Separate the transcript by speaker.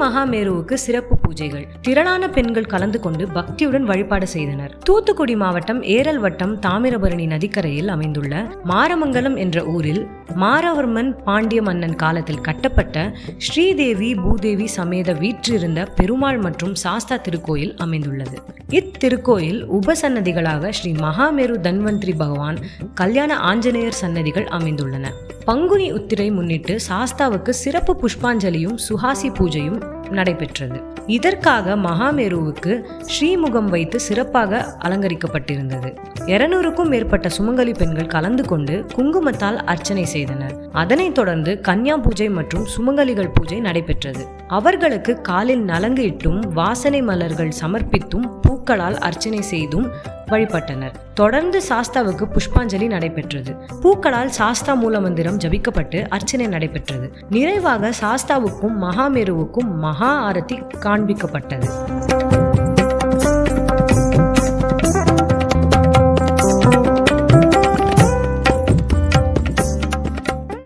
Speaker 1: மகாமேருவுக்கு சிறப்பு பூஜைகள். திரளான பெண்கள் கலந்து கொண்டு பக்தியுடன் வழிபாடு செய்தனர். தூத்துக்குடி மாவட்டம் ஏரல் வட்டம் தாமிரபரணி நதிக்கரையில் அமைந்துள்ள மாரமங்கலம் என்ற ஊரில் மாரவர்மன் பாண்டிய மன்னன் காலத்தில் கட்டப்பட்ட ஸ்ரீதேவி பூதேவி சமேத வீற்றிருந்த பெருமாள் மற்றும் சாஸ்தா திருக்கோயில் அமைந்துள்ளது. இத்திருக்கோயில் உபசன்னதிகளாக ஸ்ரீ மகாமேரு தன்வந்திரி பகவான் கல்யாண ஆஞ்சநேயர் சன்னதிகள் அமைந்துள்ளன. பங்குனி உத்திரை முன்னிட்டு சாஸ்தாவுக்கு சிறப்பு புஷ்பாஞ்சலியும் சுஹாசி பூஜையும் நடைபெற்றது. இதற்காக மகாமேருவுக்கு ஸ்ரீமுகம் வைத்து சிறப்பாக அலங்கரிக்கப்பட்டிருந்தது. இருநூறுக்கும் மேற்பட்ட சுமங்கலி பெண்கள் கலந்து கொண்டு குங்குமத்தால் அர்ச்சனை செய்தனர். அதனைத் தொடர்ந்து கன்யா பூஜை மற்றும் சுமங்கலிகள் பூஜை நடைபெற்றது. அவர்களுக்கு காலில் நலங்கு இட்டும் வாசனை மலர்கள் சமர்ப்பித்தும் பூக்களால் அர்ச்சனை செய்தும் வழிபட்டனர். தொடர்ந்து சாஸ்தாவுக்கு புஷ்பாஞ்சலி நடைபெற்றது. பூக்களால் சாஸ்தா மூலமந்திரம் ஜபிக்கப்பட்டு அர்ச்சனை நடைபெற்றது. நிறைவாக சாஸ்தாவுக்கும் மகாமேருவுக்கும் மகா ஆரத்தி காண்பிக்கப்பட்டது.